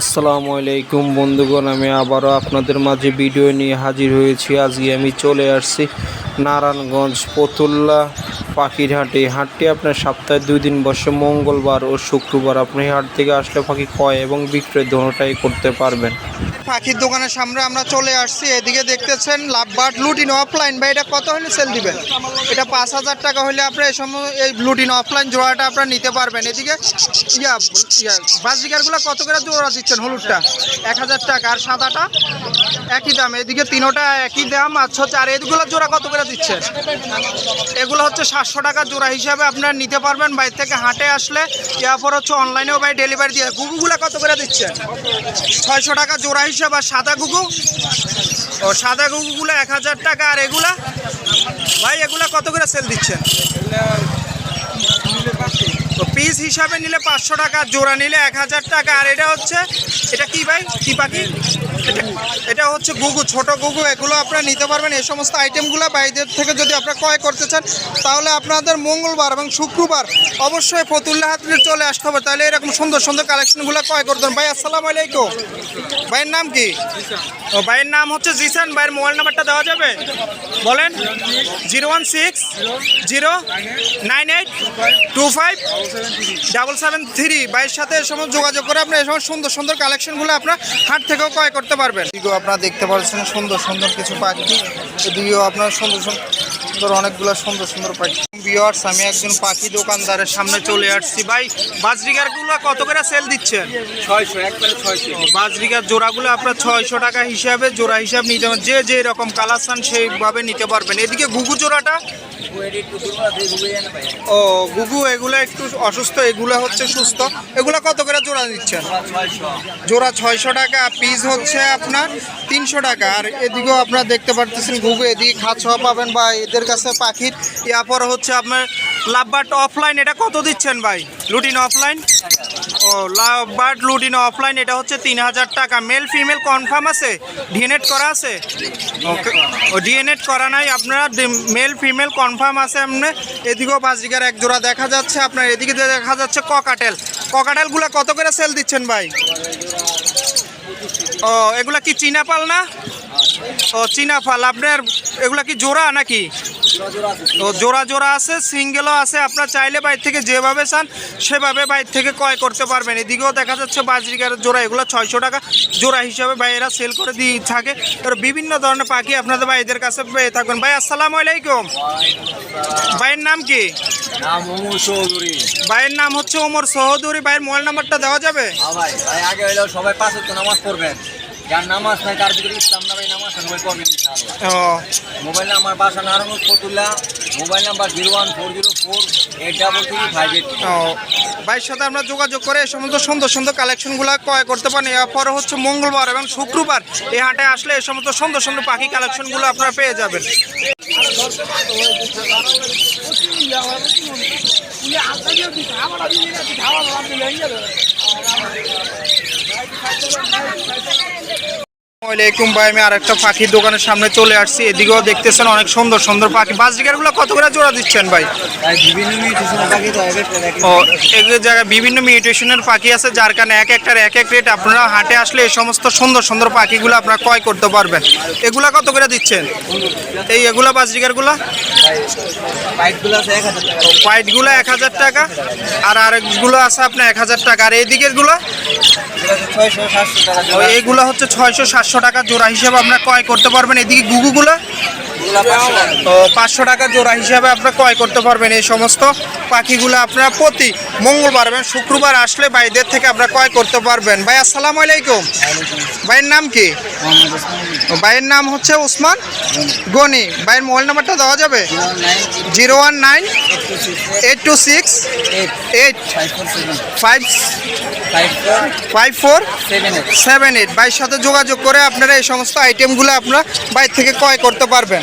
আসসালামু আলাইকুম বন্ধুগণ, আমি আবারও আপনাদের মাঝে ভিডিও নিয়ে হাজির হয়েছি। আজকে আমি চলে আসছি নারায়ণগঞ্জ পতুল্লা পাখির হাটে হাটটি আপনার সপ্তাহে দুই দিন বসে, মঙ্গলবার ও শুক্রবার। আপনি হাট থেকে আসলে পাখি ক্রয় এবং বিক্রয় দোনোটাই করতে পারবেন। পাখির দোকানের সামনে আমরা চলে আসছি। এদিকে দেখতেছেন লাভ লাভবার্ড লুটিন অফলাইন বা এটা কত হলে সেল দিবেন? এটা পাঁচ হাজার টাকা হলে আপনার এই সময় এই লুটিন অফলাইন জোড়াটা আপনার নিতে পারবেন। এদিকে ইয়া ইয়া বাজিকারগুলো কত করে জোড়া দিচ্ছেন হলুদটা? এক হাজার টাকা। আর সাদাটা? একই দাম। এদিকে তিনোটা একই দাম। আচ্ছা হচ্ছে, আর এগুলো জোড়া কত করে দিচ্ছে এগুলো হচ্ছে সাতশো টাকা জোড়া হিসাবে আপনারা নিতে পারবেন। বাইরে থেকে হাটে আসলে এরপর হচ্ছে অনলাইনেও ভাই ডেলিভারি দিয়ে গুগুগুলো কত করে দিচ্ছেন? ছয়শো টাকা জোড়া হিসাব বা সাদা ঘুঘু? ও, সাদা ঘুঘুগুলো এক হাজার টাকা, আর এগুলা? ভাই, এগুলা কত করে সেল দিচ্ছেন? পিস হিসাবে নিলে পাঁচশো টাকা, জোড়া নিলে এক হাজার টাকা। আর এটা হচ্ছে, এটা কি ভাই? কি পাখি? এটা- হচ্ছে গুগু, ছোট গুগু। এগুলো আপনারা নিতে পারবেন। এই সমস্ত আইটেমগুলো বাইরের থেকে যদি আপনারা ক্রয় করতে চান, তাহলে আপনাদের মঙ্গলবার এবং শুক্রবার অবশ্যই ফতুল্লা হাতে চলে আসতে হবে। তাহলে এরকম সুন্দর সুন্দর কালেকশনগুলো ক্রয় করতেন ভাই, আসসালামু আলাইকুম। ভাইয়ের নাম কি? ও, ভাইয়ের নাম হচ্ছে জিসান। ভাইয়ের মোবাইল নাম্বারটা দেওয়া যাবে? বলেন। Zero one six zero nine eight two five double seven three বাইয়ের সাথে এই সময় যোগাযোগ করে আপনি এই সময় সুন্দর সুন্দর কালেকশনগুলো আপনার হাট থেকেও ক্রয় করতে পারবেন। এদিকেও আপনারা দেখতে পাচ্ছেন সুন্দর সুন্দর কিছু পাখি। এদিকেও আপনার সুন্দর সুন্দর অনেকগুলো সুন্দর সুন্দর পাখি। বিয়ার্স আমি একজন পাখি দোকানদারের সামনে চলে আসছি। ভাই বাজরিগারগুলো কত করে সেল দিচ্ছেন? ছয়শো একবারে ছয়শো। বাজরিকার জোড়াগুলো আপনার ছয়শো টাকা হিসাবে জোড়া হিসাব নিতে যে যে রকম কালার চান সেইভাবে নিতে পারবেন। এদিকে ঘুঘু জোড়াটা ও, গুগু, এগুলো একটু অসুস্থ, এগুলো হচ্ছে সুস্থ। এগুলো কত করে জোড়া দিচ্ছেন? জোড়া ছয়শো টাকা, পিস হচ্ছে আপনার তিনশো টাকা। আর এদিকেও আপনারা দেখতে পারতেছেন ঘুঘু এদিকে খাওয়া পাবেন বা এদের কাছে পাখির। ইয়ারপর হচ্ছে আপনার লাভবার্ড অফলাইন এটা কত দিচ্ছেন ভাই? লুটিন অফলাইন ও লাভবার্ড লুটিন অফলাইন, এটা হচ্ছে তিন হাজার টাকা। মেল, ফিমেল, কনফার্ম আছে? ডিএনএড করা আছে? ওকে। ও, ডিএনএড করা নাই, আপনারা মেল, ফিমেল, কনফার্ম আছে আপনার এদিকেও বাজিকার এক জোড়া দেখা যাচ্ছে, আপনার এদিকে দেখা যাচ্ছে, ককাটেল। ককাটেলগুলো কত করে সেল দিচ্ছেন ভাই? ও, এগুলা কি চীনা পাল না? ও, চীনা পাল। আপনার এগুলা কি জোড়া নাকি? ও জোড়া জোড়া আছে সিঙ্গেলও আছে। আপনার চাইলে বাইর থেকে যেভাবে চান সেভাবে বাইর থেকে ক্রয় করতে পারবেন। এদিকেও দেখা যাচ্ছে বাজরিকারের জোড়া এগুলো ছয়শো টাকা জোড়া হিসাবে ভাইয়েরা সেল করে দিয়ে থাকে। এবার বিভিন্ন ধরনের পাখি আপনাদের ভাইদের কাছে পেয়ে থাকবেন ভাই আসসালামু আলাইকুম। ভাইয়ের নাম কি? ভাইয়ের নাম হচ্ছে ওমর সহদুরি ভাইয়ের মোবাইল নাম্বারটা দেওয়া যাবে? হ্যাঁ সবাই পাঁচ নামাজ পড়বেন। যার নামাজ নাই তার ভিতরে ইসলাম না ভাই নামাজ সবাই পড়বেন মোবাইল নাম্বার বাসা Narayan Fatullah mobile number zero one four zero four eight double three five eight ভাইয়ের সাথে আমরা যোগাযোগ করে এই সমস্ত সুন্দর সুন্দর কালেকশনগুলো ক্রয় করতে পারেন এরপরে হচ্ছে মঙ্গলবার এবং শুক্রবার এই হাটে আসলে এই সমস্ত সুন্দর সুন্দর পাখি কালেকশনগুলো আপনারা পেয়ে যাবেন। আসসালামাইকুম ভাই আমি আরেকটা পাখির দোকানের সামনে চলে আসছি। এদিকেও দেখতেছেন অনেক সুন্দর সুন্দর পাখি। বাজরিকারগুলো কত করে জোড়া দিচ্ছেন ভাই? ও এক জায়গায় বিভিন্ন মিউটেশনের পাখি আছে যার কারণে এক একটার এক এক রেট আপনারা হাটে আসলে এই সমস্ত সুন্দর সুন্দর পাখিগুলো আপনারা ক্রয় করতে পারবেন। এগুলা কত করে দিচ্ছেন? এই এগুলা বাজরিকারগুলো হোয়াইটগুলো এক হাজার টাকা আর আরেকগুলো আছে আপনার এক হাজার টাকা। আর এই দিকেরগুলো? টাকা হচ্ছে ছয়শো সাতশো টাকা জোড়া হিসেবে আপনারা ক্রয় করতে পারবেন। এদিকে গুগুগুলো এগুলো পাঁচশো টাকা। জোড়া হিসাবে আপনারা ক্রয় করতে পারবেন এই সমস্ত পাখিগুলো আপনারা প্রতি মঙ্গলবার এবং শুক্রবার আসলে ভাইদের থেকে আপনারা ক্রয় করতে পারবেন। ভাই আসসালামু আলাইকুম। ভাইয়ের নাম কি? ভাইয়ের নাম হচ্ছে উসমান গনি। ভাইয়ের মোবাইল নাম্বারটা দেওয়া যাবে? Zero one nine eight two six eight five five four seven eight. ভাইয়ের সাথে যোগাযোগ করে আপনারা এই সমস্ত আইটেমগুলো আপনারা বাইর থেকে ক্রয় করতে পারবেন।